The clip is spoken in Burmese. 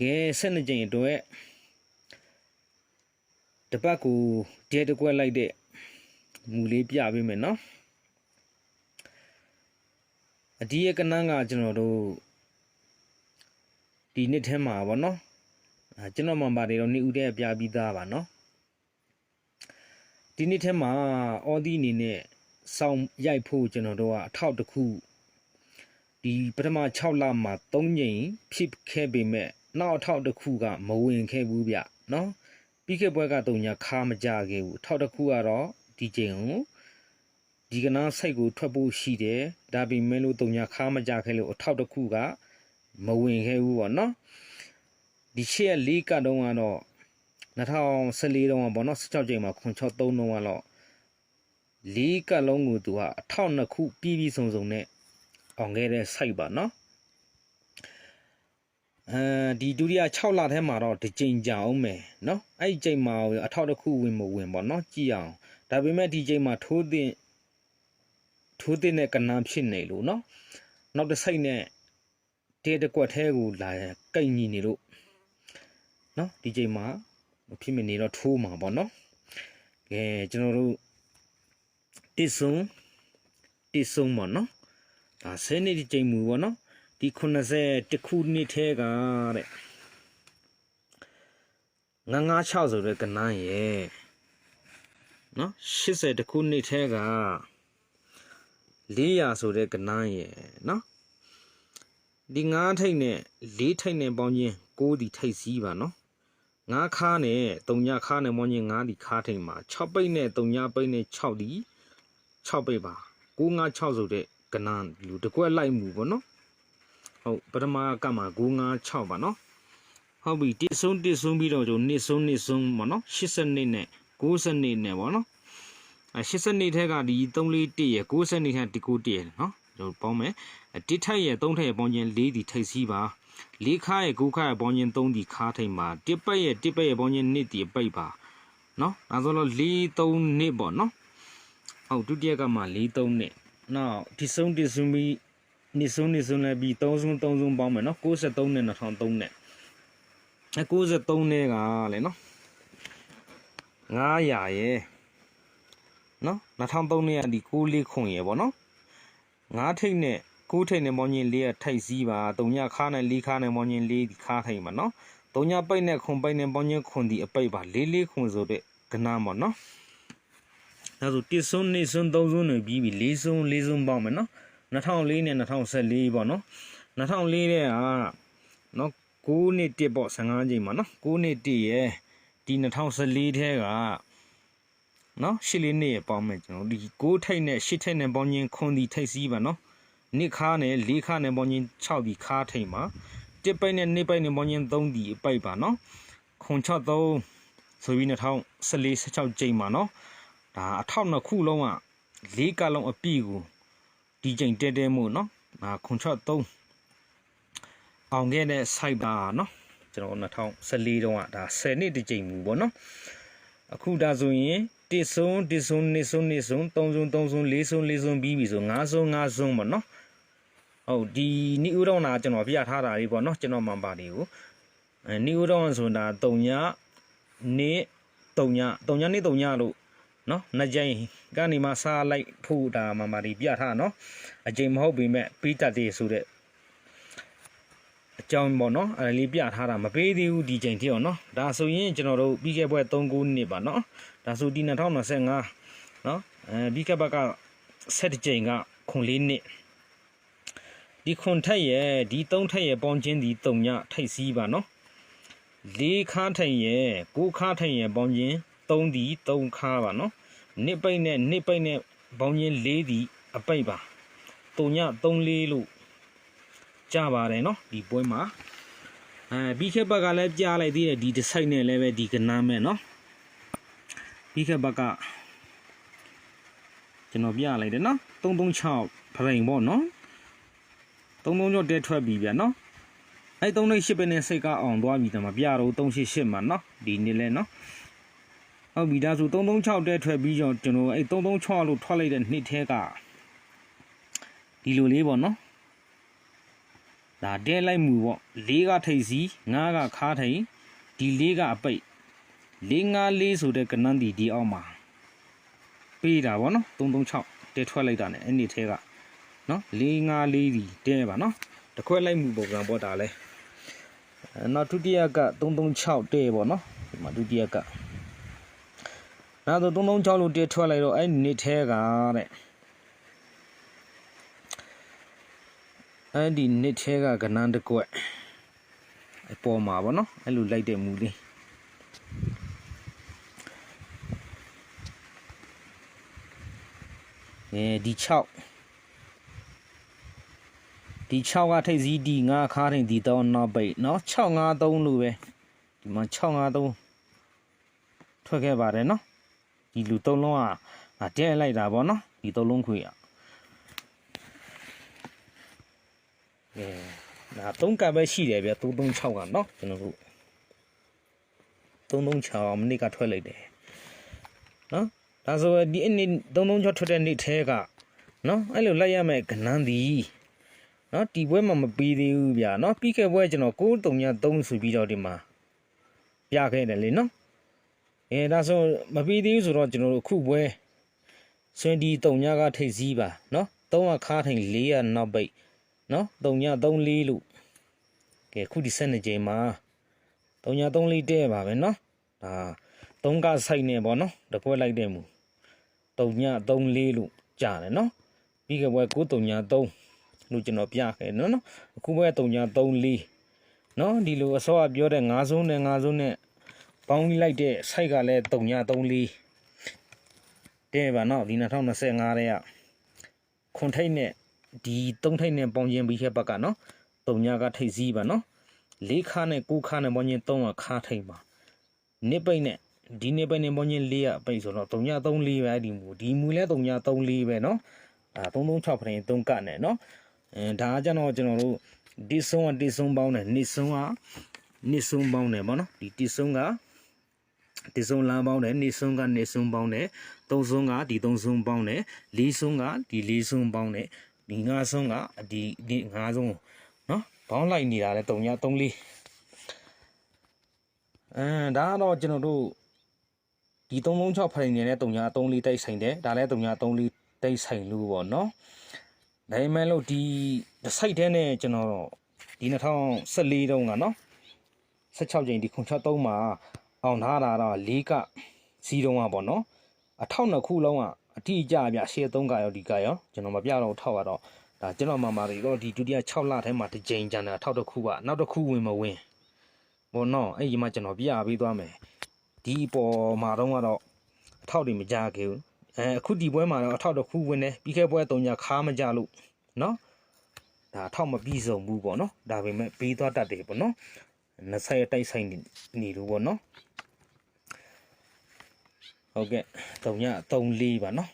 ကဲဆက်နှစ်ကြိမ်အတွက်တပတ်ကိုတဲတစ်ကွက်လိုက်တဲ့မူလေးပြပေးမယ်နော်အဒီရဲ့ကနန်းကကျွန်တော်တို့ဒီနှစ်ထဲမှာဗောနော်အဲကျွန်တော်မှပါတယ်တော့နေဦးတဲ့ပြပြီးသားပါနော်ဒီနှစ်ထဲမှာအော်ဒီအနေနဲ့စောင်းရိုက်ဖို့ကျွန်တော်တို့ကအထောက်တစ်ခုဒီပထမ6လမှာ3ကြိမ်ဖြစ်ခဲ့ပေမဲ့ နောက်အထောက်တစ်ခုကမဝင်ခဲ့ဘူးဗျနော်ပြီးခဲ့ပွဲကတုံညာခါမကြခဲ့ဘူးအထောက်တစ်ခုကတော့ဒီကြိမ်ကိုဒီကနာစိတ်ကိုထွက်ဖို့ရှိတယ်ဒါပေမဲ့လို့တုံညာခါမကြခဲ့လို့အထောက်တစ်ခုကမဝင်ခဲ့ဘူးပေါ့နော်ဒီရှေ့လေးကတော့ကတော့2014တုန်းကပေါ့နော်16ကြိမ်မှာ963တုန်းကတော့လေးကလုံးကိုသူကအထောက်နှစ်ခုပြီးပြီးစုံစုံနဲ့အောင်ခဲ့တဲ့ site ပါနော် အဲဒီဒုတိယ6လထဲမှာတော့ဒီချိန်ကြာအောင်မယ်နော်အဲ့ဒီချိန်မှာအထောက်တစ်ခုဝင်မဝင်ပေါ့နော်ကြည့်အောင်ဒါပေမဲ့ဒီချိန်မှာထိုးတဲ့ထိုးတဲ့နဲ့ကနန်းဖြစ်နေလို့နော်နောက်တစ်စိတ်နဲ့တဲတစ်ကွက်သေးကိုလာကိတ်ညီနေလို့နော်ဒီချိန်မှာမဖြစ်မနေတော့ထိုးမှာပေါ့နော်ကဲကျွန်တော်တို့တစ်စုံတစ်စုံပေါ့နော်ဒါဆယ်နှစ်ဒီချိန်မူပေါ့နော် ဒီ90တခုနှစ်ထဲကတဲ့ငငါ6ဆိုတဲ့ကနန်းရဲ့နော်80တခုနှစ်ထဲက400ဆိုတဲ့ကနန်းရဲ့နော်ဒီ9ထိတ်နဲ့4ထိတ်နဲ့ပေါင်းချင်း6ဒီထိတ်စည်းပါနော်9ခါနဲ့3ညခါနဲ့ပေါင်းချင်း9ဒီခါထိတ်မှာ6ပိတ်နဲ့3ညပိတ်နဲ့6ဒီ6ပိတ်ပါ9 9 6ဆိုတဲ့ကနန်းလူတကွက်လိုက်မှုပေါ့နော် ဟုတ်ပထမကမှ956ပါနော်ဟုတ်ပြီတစ်ဆုံးတစ်ဆုံးပြီးတော့ကျွန်တော်နှစ်ဆုံးနှစ်ဆုံးပေါ့နော်80နှစ်နဲ့90နှစ်နဲ့ပေါ့နော်အဲ80နှစ်ထဲကဒီ341ရယ်90နှစ်ထဲဒီ9ရယ်နော်ကျွန်တော်ပေါင်းမယ်တစ်ထက်ရယ်3ထက်ရယ်ပေါင်းခြင်း4ဒီထိပ်စီးပါ၄ခါရယ်9ခါရယ်ပေါင်းခြင်း3ဒီခါထိပ်မှာတစ်ပတ်ရယ်တစ်ပတ်ရယ်ပေါင်းခြင်း2ဒီပိတ်ပါနော်ဒါဆိုတော့4 3နှစ်ပေါ့နော်ဟုတ်ဒုတိယကမှ4 3နှစ်နောက်ဒီဆုံးဒီဆုံးပြီး နှစ်ဆုံးနှစ်ဆုံးလည်းပြီး3ဆုံး3ဆုံးပေါင်းမယ်နော်63နဲ့2003နဲ့အဲ63နဲ့ကလည်းနော်900ရဲ့နော်2003နဲ့ကဒီ6လေးခွန်ရဲ့ပေါ့နော်9ထိတ်နဲ့6ထိတ်နဲ့ပေါင်းချင်း4ရထိုက်စည်းပါ3ညခါနဲ့4ခါနဲ့ပေါင်းချင်း4ဒီခါထိတ်မှာနော်3ညပိတ်နဲ့ခွန်ပိတ်နဲ့ပေါင်းချင်းခွန်ဒီအပိတ်ပါ4လေးခွန်ဆိုတဲ့ကနားပေါ့နော်ဒါဆိုတစ်ဆုံးနှစ်ဆုံးသုံးဆုံးနေပြီးပြီလေးဆုံးလေးဆုံးပေါင်းမယ်နော် 2004နဲ့2014ပေါ့နော်2004တဲ့ဟာနော်9နှစ်1ပေါ့15ချိန်ပါနော်9နှစ်1ရဲ့ဒီ2014ထဲကနော်ရှစ်လေးနှစ်ရပေါင်းမယ်ကျွန်တော်ဒီ6ထိတ်နဲ့8ထိတ်နဲ့ပေါင်းချင်းခွန်ဒီထိတ်စည်းပါနော်နှစ်ခါနဲ့၄ခါနဲ့ပေါင်းချင်း6ဒီခါထိတ်မှာတစ်ပိတ်နဲ့နှစ်ပိတ်နဲ့ပေါင်းချင်း3ဒီအပိတ်ပါနော်ခွန်63ဆိုပြီး2014 16ချိန်ပါနော်ဒါအထောက်နှစ်ခုလုံးက၄ကလုံးအပြည့်ကို ဒီချိန်တဲတဲမို့နော်ဒါခွန်63အောင်ခဲ့တဲ့ site ပါနော်ကျွန်တော်2014တုန်းကဒါ10နှစ်တစ်ချိန်မူပေါ့နော်အခုဒါဆိုရင်တစ်ဆုံးတစ်ဆုံးနှစ်ဆုံးနှစ်ဆုံးသုံးဆုံးသုံးဆုံးလေးဆုံးလေးဆုံးပြီးပြီဆိုငါးဆုံးငါးဆုံးပေါ့နော်ဟုတ်ဒီနိဥဒေါနာကျွန်တော်ပြထားတာလေးပေါ့နော်ကျွန်တော်မှန်ပါလေးကိုအဲနိဥဒေါန်ဆိုတာ3ညနေ့3ည3ညနေ့3ညလို့ နော်နှစ်ကြိမ်ကနေမှစားလိုက်ဖို့ဒါမှမှဒီပြထားနော်အကြိမ်မဟုတ်ပေမဲ့ပြီးတတ်တယ်ဆိုတဲ့အကြောင်းပေါ့နော်အဲလေးပြထားတာမပေးသေးဘူးဒီချိန်ထိအောင်နော်ဒါဆိုရင်ကျွန်တော်တို့ပြီးခဲ့ပွဲ3ခုနှစ်ပါနော်ဒါဆိုဒီ2025နော်အဲပြီးခဲ့ဘက်က7ကြိမ်ကခွန်လေးနှစ်ဒီခွန်ထက်ရဲ့ဒီ3ထက်ရဲ့ပေါင်းချင်းဒီ3ညထိတ်စည်းပါနော်လေးခါထက်ရဲ့9ခါထက်ရဲ့ပေါင်းချင်း 3ဒီ3ခါပါနော်နှစ်ပိတ်နဲ့နှစ်ပိတ်နဲ့ပေါင်းချင်း4ဒီအပိတ်ပါ3ည3လေးလို့ကြပါတယ်နော်ဒီပွဲမှာအဲပြီးခဲ့ဘက်ကလည်းကြားလိုက်သေးတယ်ဒီဒီဇိုင်းနဲ့လည်းပဲဒီကနမ်းမဲ့နော်ပြီးခဲ့ဘက်ကကျွန်တော်ပြလိုက်တယ်နော်336ဖရိန်ပေါ့နော်336တဲထွက်ပြီဗျာနော်အဲ338ပဲနဲ့စိတ်ကအောင်သွားပြီတမပြတော့388မှာနော်ဒီနေ့လဲနော် ဟုတ်ပြီဒါဆို336တဲထွက်ပြီးကျွန်တော်အဲ336လို့ထွက်လိုက်တဲ့နှစ်ထဲကဒီလိုလေးပေါ့နော်ဒါတဲလိုက်မှုပေါ့လေးကထိတ်စီငါးကခါထိန်ဒီလေးကအပိတ်လေးငါးလေးဆိုတဲ့ကနန်းဒီဒီအောက်မှာပေးတာဗောနော်336တဲထွက်လိုက်တာ ਨੇ အဲ့ဒီထဲကနော်လေးငါးလေးဒီတဲပါနော်တစ်ခွက်လိုက်မှုပုံစံပေါ့ဒါလဲအဲ့နောက်ဒုတိယက336တဲပေါ့နော်ဒီမှာဒုတိယက နောက်တော့336လို့တဲထွက်လိုက်တော့အဲ့ဒီနေထဲကတဲ့အဲ့ဒီနေထဲကကနန်းတစ်ကွက်အပေါ်မှာပေါ့နော်အဲ့လိုလိုက်တဲ့မူလေးအဲဒီ6ဒီ6ကထိတ်စည်းဒီ9ခါထိန်ဒီတော့နောက်ပိတ်เนาะ653လို့ပဲဒီမှာ653ထွက်ခဲ့ပါတယ်เนาะ ဒီလူသုံးလုံးကငါတဲ့လိုက်တာဗောနော်ဒီသုံးလုံးခွေကအဲဒါသုံးကပဲရှိတယ်ဗျ336ကနော်ကျွန်တော်တို့336မနစ်ကထွက်လိုက်တယ်နော်ဒါဆိုဒီအနေ့336ထွက်တဲ့နေ့ထဲကနော်အဲ့လိုလိုက်ရမယ်ကနန်းသည်နော်ဒီပွဲမှာမပြီးသေးဘူးဗျာနော်ပြီးခဲ့ပွဲကျွန်တော်933ဆိုပြီးတော့ဒီမှာပြခဲ့တယ်လေနော် အဲဒါဆိုမပြီးသေးဘူးဆိုတော့ကျွန်တော်တို့အခုပွဲဆွင်ဒီ3ညကထိတ်စည်းပါနော်3ကခါထိန်4ကနောက်ပိတ်နော်3ည34လို့ကဲခုဒီ7နှစ်ချိန်မှာ3ည34တဲ့ပါပဲနော်ဒါ3ကစိုက်နေပေါ့နော်တကွက်လိုက်တဲ့မူ3ည34လို့ကြာတယ်နော်ပြီးခဲ့ပွဲ9 3ည3လို့ကျွန်တော်ပြခဲ့နော်နော်အခုပဲ3ညာ3 4နော်ဒီလိုအစောကပြောတဲ့9စုံနဲ့9စုံနဲ့ ပေါင်းလိုက်တဲ့ site ကလည်း3ညာ3 4တဲ့ပါနော်ဒီ2025တဲ့ကခွန်ထိတ်နဲ့ဒီ3ထိတ်နဲ့ပေါင်းခြင်းပြီးခဲ့ဘက်ကနော်3ညာကထိတ်စည်းပါနော်၄ခါနဲ့9ခါနဲ့ပေါင်းခြင်း3ကခါထိတ်ပါနစ်ပိတ်နဲ့ဒီနေ့ပဲနေပေါင်းခြင်း၄ကပိတ်ဆိုတော့3ညာ3 4ပဲဒီမူဒီမူလဲ3ညာ3 4ပဲနော်အာ336ဖရင်3ကနဲ့နော်အဲဒါကကျတော့ကျွန်တော်တို့ဒီဆုံးကဒီဆုံးပေါင်းတယ်နှစ်ဆုံးကနှစ်ဆုံးပေါင်းတယ်ဗောနော်ဒီဒီဆုံးက ဒီဆုံးလမ်းပေါင်းတယ်နှစ်ဆုံးကနှစ်ဆုံးပေါင်းတယ်သုံးဆုံးကဒီသုံးဆုံးပေါင်းတယ်လေးဆုံးကဒီလေးဆုံးပေါင်းတယ်ဒီငါးဆုံးကဒီဒီငါးဆုံးနော်ပေါင်းလိုက်နေတာလဲ3ည3လေးအဲဒါကတော့ကျွန်တော်တို့ဒီ336ဖိုင်နေတဲ့3ည3လေးတိုက်ဆိုင်တယ်ဒါလဲ3ည3လေးတိုက်ဆိုင်လို့ပေါ့နော်ဒါပေမဲ့လို့ဒီစိုက်တဲ့နဲ့ကျွန်တော်ဒီ2014တုန်းကနော်16ချိန်ဒီ963မှာ အောင်ထားတာတော့၄ကစီးတုံးကပေါ့နော်အထောက်နှစ်ခုလုံးကအတိအကျပြရှေ့3ကရောဒီကရောကျွန်တော်မပြတော့ထောက်ရတော့ဒါကျွန်တော်မှမာတွေတော့ဒီဒုတိယ6လထဲမှာတစ်ချိန်ကျန်တာထောက်တစ်ခုကနောက်တစ်ခုဝင်မဝင်ဘောနော်အဲ့ဒီမှာကျွန်တော်ပြပေးသွားမယ်ဒီပေါ်မှာတော့ကတော့အထောက်တွေမကြခဲ့ဘူးအဲအခုဒီပွဲမှာတော့အထောက်တစ်ခုဝင်တယ်ပြီးခဲ့ပွဲ3ညခါမကြလို့နော်ဒါအထောက်မပြီးစုံဘူးပေါ့နော်ဒါပေမဲ့ပြီးသွားတတ်တယ်ပေါ့နော်နှစ်ဆိုင်တိုက်ဆိုင်နေလို့ပေါ့နော် ဟုတ်ကဲ့3ည3 4ပါနော်